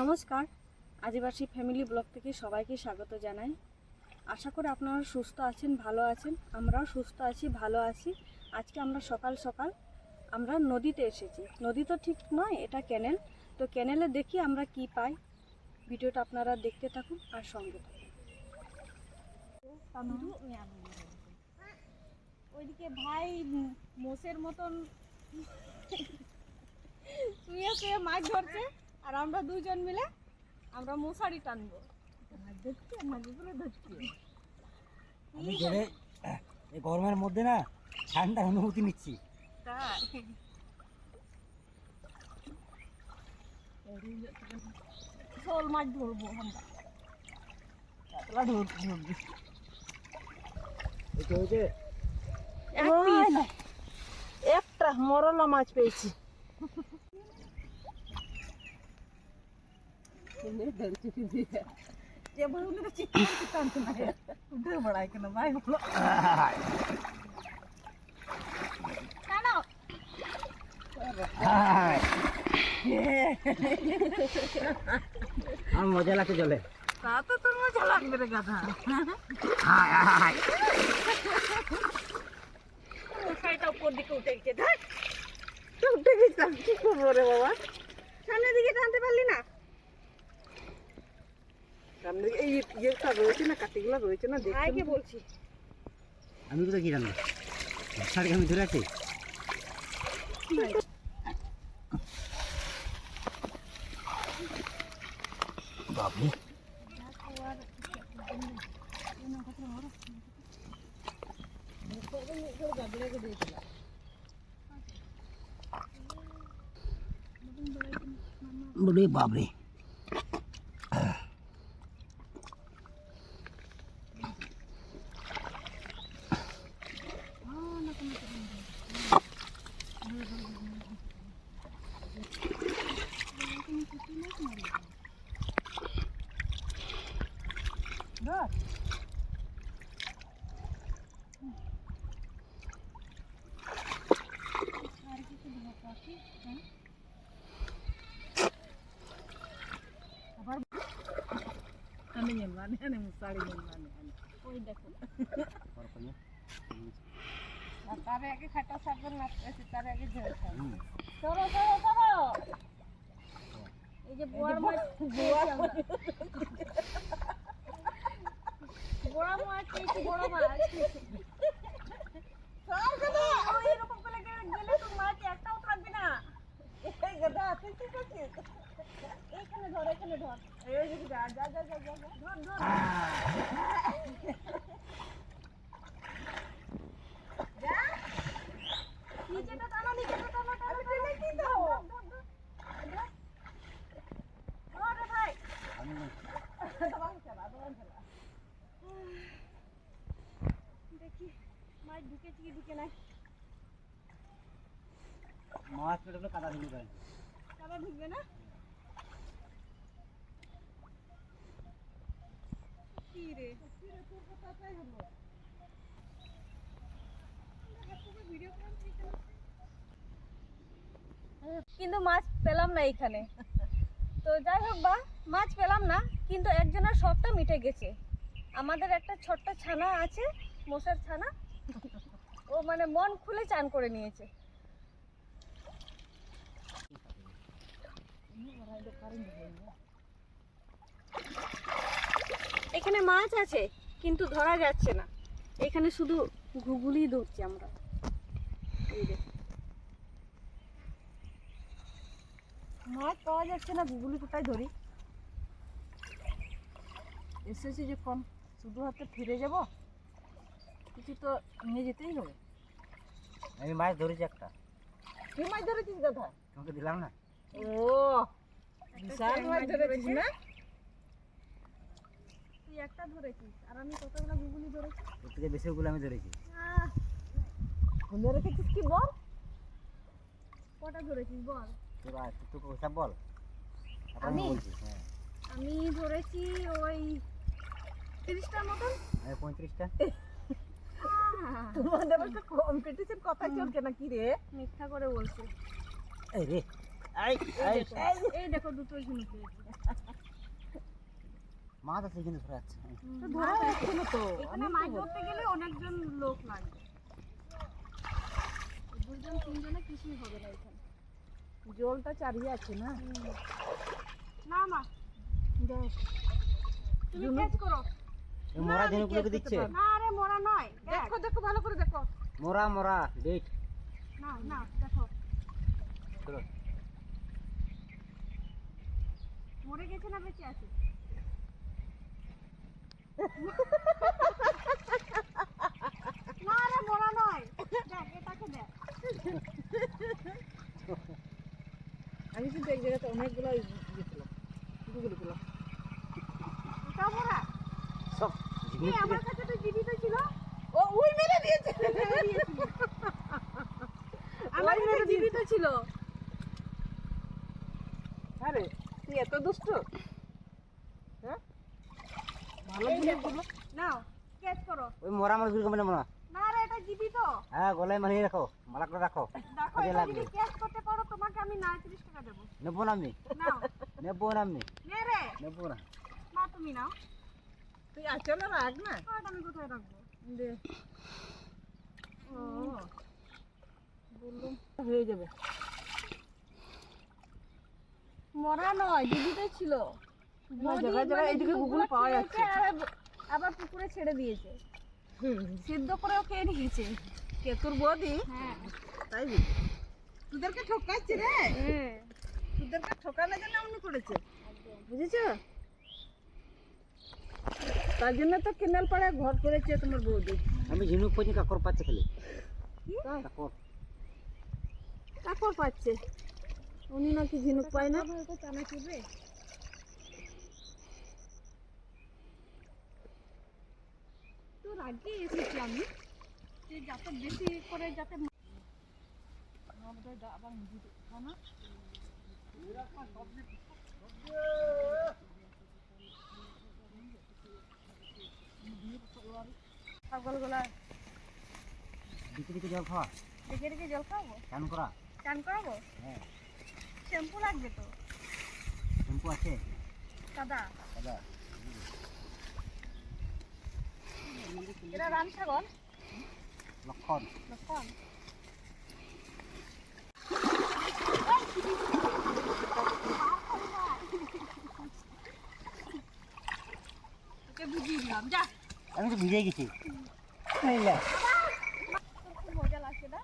নমস্কার। আদিবাসী family blog থেকে সবাইকে স্বাগত জানাই। আশা করি আপনারা সুস্থ আছেন, ভালো আছেন। আমরাও সুস্থ আছি, ভালো আছি। আজকে আমরা সকাল সকাল আমরা নদীতে এসেছি। নদী তো ঠিক নয়, এটা ক্যানেল তো ক্যানেলে দেখি আমরা কি পাই। ভিডিওটা আপনারা দেখতে থাকুন আর সঙ্গে থাকুন। ওইদিকে ভাই মোষের মতন। মাছ ধরছে। আর আমরা দুজন মিলে আমরা মশারি টানবো। আমি ধরে এই গরমের মধ্যে না ঠান্ডার অনুভূতি নিচ্ছি। শোল মাছ ধরবো আমরা। কাতলা। একটা মরলা মাছ পেয়েছি যে বলুন চিকেন টানতে না উঠে বড়াই কেন ভাই বলো টানো। হাই। আমার মজা লাগছে চলে তা তো তোর মজা লাগবে রে গাধা হাই হাই মশারিটা উপর দিকে উঠে গেছে দেখ উঠে গেছিলাম কি করব রে বাবা? সামনের দিকে টানতে পারলি না? সামনে এই ইয়েটা রয়েছে না কাটিগুলো রয়েছে না দেখতে ভাইকে বলছি? আমি কোথায় কি রান্না? শাড়ি আমি ধরে আছি? বাবু। বলে বাবরে আমি মানে আনে মুসাড়ি মানে আনে ওই দেখো তার আগে খাটা সাগর নাচতেছে তার আগে ঝেড়ে খাবে সরো সরো সরো এই যে বোয়ার মাছ। পেয়েছি আমরা। বড় মাছ পেয়েছি বড় মাছ ও, এরকম করে গেলে গেলে তো মাছ একটাও থাকবে না এই গাধা তুই কি করছিস এইখানে ধর এখানে ধর এই যে যা যা যা ধর ধর নিচেটা টানো নিচেটা মাছ ঢুকেছে কি ঢুকে মাছ পেটে কাদা ঢুকে যায় তারা ঢুকবে না? কি রে? কিন্তু মাছ পেলাম না এখানে। তো যাই হোক বা মাছ পেলাম না কিন্তু একজনের সবটা মিটে গেছে। আমাদের একটা ছোট্ট ছানা আছে মশার ছানা? ও মানে মন খুলে চান করে নিয়েছে। এখানে মাছ আছে, কিন্তু ধরা যাচ্ছে না। এখানে শুধু ঘুগুলি ধরছি আমরা। মাছ পাওয়া যাচ্ছে না গুগলি কোথায় ধরি? এসেছি যখন শুধু হাতে ফিরে যাব? কিছু তো নিয়ে যেতেই হবে। আমি মাছ ধরেছি একটা। কি মাছ ধরেছিস গাধা তোমাকে দিলাম না? ও বিশাল মাছ ধরেছিস না তুই একটা ধরেছিস আর আমি কতগুলো ঘুগুলি ধরেছি? ওর থেকে বেশি ওগুলো আমি ধরেছি। খুলে রেখেছিস কি বল? কটা ধরেছিস বল? তোর আর তোকে ওসব বল। আমি? হ্যাঁ। আমি ধরেছি ওই তিরিশটার মতন। পঁয়ত্রিশটা। তোমাদের একটা কম্পিটিশন কথা চলছে না কি রে? মিথ্যা করে বলছি। এই রে এই এই দেখো দুটো মাছ আছে কিন্তু ধরে যাচ্ছে তো ধরা যাচ্ছে না তো। এখানে মাছ ধরতে গেলে অনেকজন লোক লাগবে। দুজন তিনজনে কিছুই হবে না এখানে। জলটা চারিয়ে আছে না? না মা তুমি ক্যাচ করো। মোরা ঝিনুকগুলোকে দিচ্ছে? না। আরে মোরা নয়। দেখো। দেখো ভালো করে দেখো। মোরা মোরা ডেট না না দেখো। চলো। মরে গেছে না বেঁচে আছে? না আরে মোরা নয়। দেখ এটাকে দেখ। আমি কিন্তু এক জায়গাতে অনেকগুলো গেছিলাম গুগলগুলো এটা মোরা সব এই ঝিনুক আমার কাছে তো জীবিত ছিল। ও উই মেরে দিয়েছে। আমার কাছে জীবিত ছিল। আরে তুই এত দুষ্ট? হ্যাঁ? ভালো জিনিসগুলো নাও ক্যাচ করো। ওই মোরা মাছগুলোকে মানে মোরা? না রে এটা জীবিত। হ্যাঁ গলায় মানিয়ে রাখো মালা করে রাখো। কাজে লাগবে। যদি ক্যাচ করতে পারো তোমাকে আমি না তিরিশ টাকা দেবো। নেব না আমি। নাও। নেব না আমি। নে রে। নেব না। মা তুমি নাও। তুই আচলে রাখ না? আমি কোথায় রাখব? দে। ও। বললাম হয়ে যাবে। মরা নয় জীবিত ছিল। জায়গায় জায়গায় মানে গুগল পাওয়া যাচ্ছে। আবার পুকুরে ছেড়ে দিয়েছে। সিদ্ধ করেও খেয়ে নিয়েছে। কে তোর বৌদি? হ্যাঁ। তাই তোদেরকে ঠকাচ্ছে রে। হ্যাঁ। তোদেরকে ঠকানোর জন্য এমনি করেছে। বুঝেছ? তার জন্য তো কেনাল পাড়ায় ঘর করেছে তোমার বৌদি। আমি ঝিনুক পাচ্ছি কাকর পাচ্ছে খালি। কাকর। কাকর পাচ্ছে। উনি নাকি ঝিনুক পায় না? তো টানা চুবে তোর আগে এসেছি আমি যে যাতে বেশি করে যাতে ছাগলগুলা জল খাওয়া? দেখে দেখে জল খাব চান করা? চান করাবো? হ্যাঁ। শ্যাম্পু লাগবে তো? শ্যাম্পু আছে? দাদা দাদা এটা রাম ছাগল? লক্ষণ। লক্ষণ? বুঝিয়ে দিলাম যা। আমি তো ভিজে গেছি। মজা লাগছে না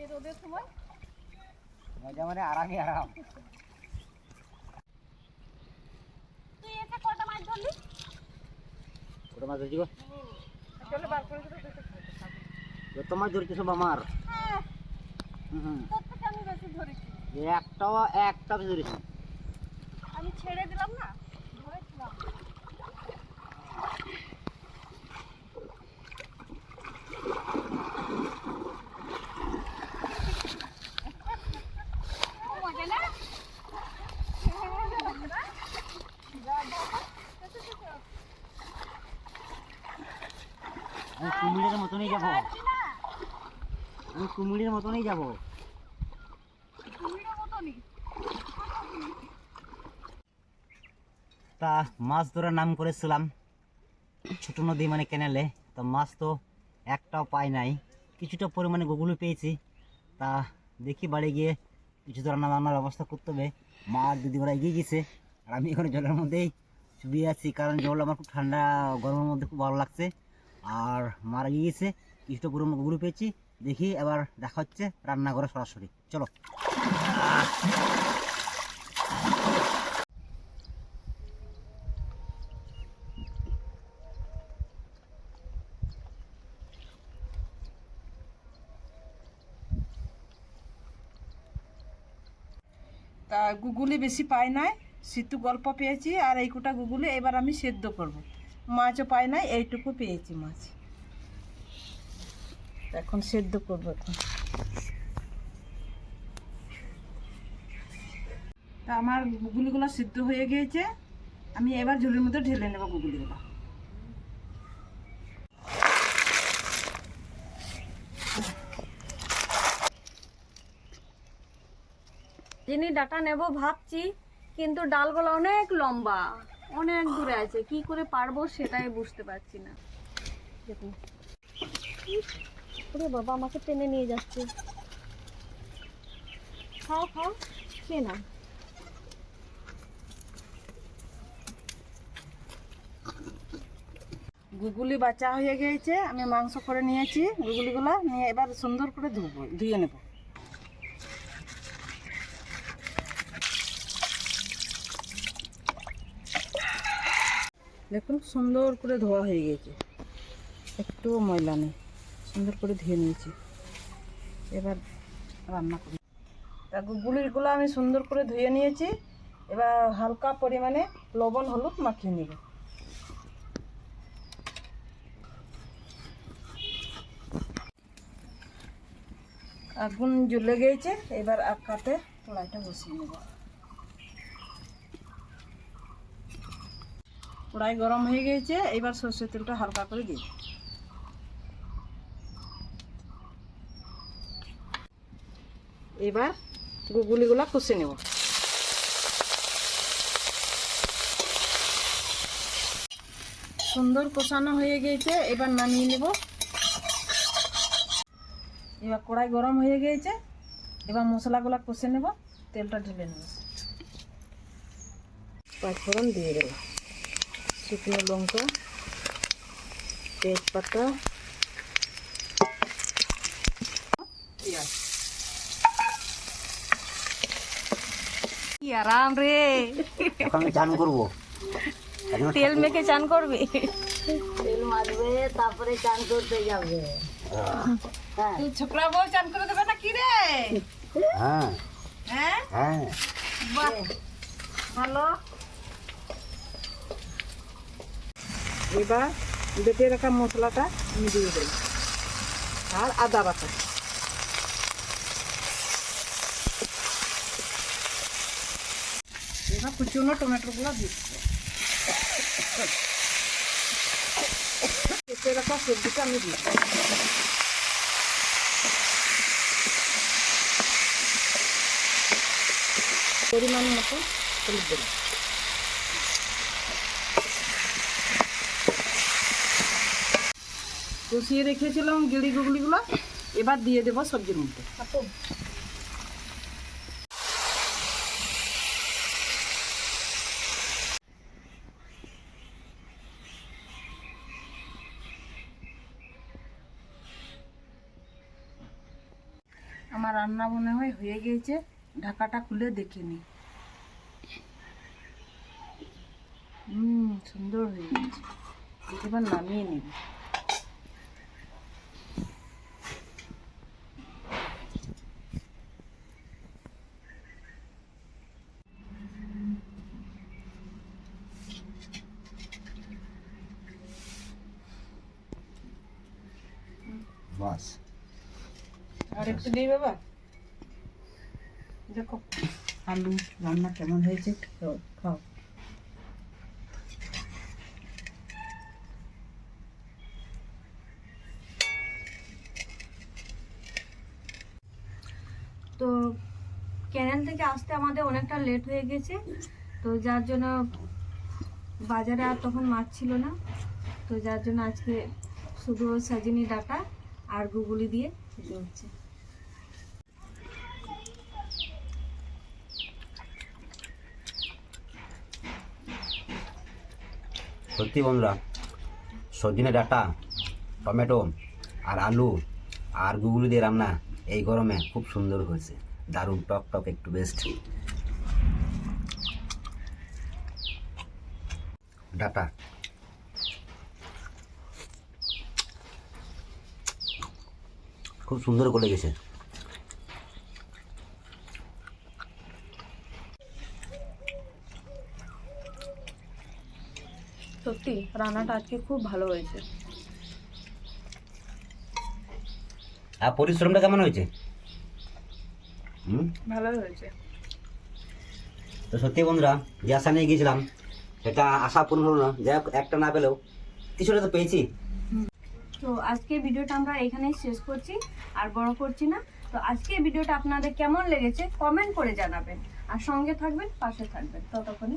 এই রোদের সময় মজা মানে আরামই আরাম। তুই এসে কটা মাছ ধরলি? ওটা মাছ ধরছি গো? চলে বার করে যত মাছ ধরছি সব আমার। হ্যাঁ। একটাও একটা ধরেছি। আমি ছেড়ে দিলাম না? ধরেছিলাম মজা না আমি কুমিরের মতনই যাব। আমি কুমিরের মতনই যাব। তা মাছ ধরার নাম করেছিলাম ছোট নদী মানে ক্যানেলে তা মাছ তো একটাও পাই নাই। কিছুটা পরিমাণে গুগলও পেয়েছি। তা দেখি বাড়ি গিয়ে কিছু তো রান্না বান্নার ব্যবস্থা করতে হবে। মা আর এগিয়ে গেছে। আর আমি এখানে জলের মধ্যেই চুবিয়ে আছি। কারণ জল আমার খুব ঠান্ডা গরমের মধ্যে খুব ভালো লাগছে। আর মারা এগিয়ে কিছুটা পরিমাণে পেয়েছি। দেখি এবার দেখা হচ্ছে রান্নাঘরে সরাসরি। চলো। তা গুগলি বেশি পাই নাই সিটু গল্প পেয়েছি, আর এই কোটা গুগলি এবার আমি সেদ্ধ করব। মাছও পাই নাই, এইটুকু পেয়েছি মাছ। এখন সেদ্ধ করব এখন। তা আমার গুগলিগুলো সিদ্ধ হয়ে গিয়েছে। আমি এবার ঝুলির মধ্যে ঢেলে নেব গুগলিগুলো। যিনি ডাটা নেব ভাবছি কিন্তু ডালগুলো অনেক লম্বা অনেক দূরে আছে কি করে পারব সেটাই বুঝতে পারছি না। দেখুন। ওরে বাবা, আমাকে টেনে নিয়ে যাচ্ছে। খাও খাও, খেয়ে না গুগুলি বাচ্চা হয়ে গিয়েছে, আমি মাংস করে নিয়েছি, গুগুলিগুলো নিয়ে এবার সুন্দর করে ধুবো, ধুয়ে নেব। দেখুন, সুন্দর করে ধোয়া হয়ে গেছে একটু ময়লা নেই। সুন্দর করে ধুয়ে নিয়েছি। এবার রান্না করি। তা গুগুলিগুলো আমি সুন্দর করে ধুয়ে নিয়েছি। এবার হালকা পরিমাণে লবণ, হলুদ মাখিয়ে নেব। আগুন জ্বলে গিয়েছে এবার আকাতে কড়াইটা বসিয়ে নেব। কড়াই গরম হয়ে গিয়েছে এবার সর্ষের তেলটা হালকা করে দিই এবার গুগুলিগুলা কষে নেব। সুন্দর কষানো হয়ে গিয়েছে এবার নামিয়ে নেব। এবার কড়াই গরম হয়ে গিয়েছে এবার মশলাগুলো কষে নেব, তেলটা ঢেলে নেব। পাঁচফোড়ন দিয়ে দেবো। শুকনো লঙ্কা, তেজপাতা আরাম রে? এখন আমি চান করব। তেল মেখে চান করবি? তুই ছোকরা বউ চান করে দেবে না কি রে? হ্যাঁ। হ্যাঁ? হ্যাঁ। ভালো। এবার বেটে রাখা মশলাটা আমি দিয়ে দেব। আর আদা বাটা। এবার কুচুনো টমেটোগুলো দিচ্ছি। কেটে সবজিটা আমি দিচ্ছি। পরিমাণ মতো হলুদ দেবো কষিয়ে রেখেছিলাম গিড়ি গুগলিগুলো, এবার দিয়ে দেবো সবজির মধ্যে। আমার রান্না মনে হয় হয়ে গিয়েছে। ঢাকাটা খুলে দেখে নি। হুম সুন্দর হয়ে গেছে এবার নামিয়ে নিব। বাস। আর দিই বাবা? দেখো। আলু রান্না কেমন হয়েছে খাও খাও। তো ক্যানেল থেকে আসতে আমাদের অনেকটা লেট হয়ে গেছে তো যার জন্য বাজারে আর তখন মাছ ছিল না তো যার জন্য আজকে শুধু সাজিনি ডাটা আর গুগুলি দিয়ে খেতে হচ্ছে। সত্যি বন্ধুরা, সজনে ডাটা, টমেটো আর আলু আর গুগলি দিয়ে রান্না এই গরমে খুব সুন্দর হয়েছে। দারুণ টক টক একটু বেস্ট ডাটা। খুব সুন্দর করে গেছে সত্যি রান্নাটা আজকে খুব ভালো হয়েছে। আর পরিশ্রমটা কেমন হয়েছে? ভালো হয়েছে। তো সত্যি বন্ধুরা যে আশা নিয়ে গিয়েছিলাম সেটা আশা পূর্ণ হলো না। যাই একটা না পেলেও কিছুটা তো পেয়েছি। তো আজকে ভিডিওটা আমরা এখানেই শেষ করছি আর বড় করছি না। তো আজকে ভিডিওটা আপনাদের কেমন লেগেছে কমেন্ট করে জানাবেন। আর সঙ্গে থাকবেন পাশে থাকবেন। ততক্ষণে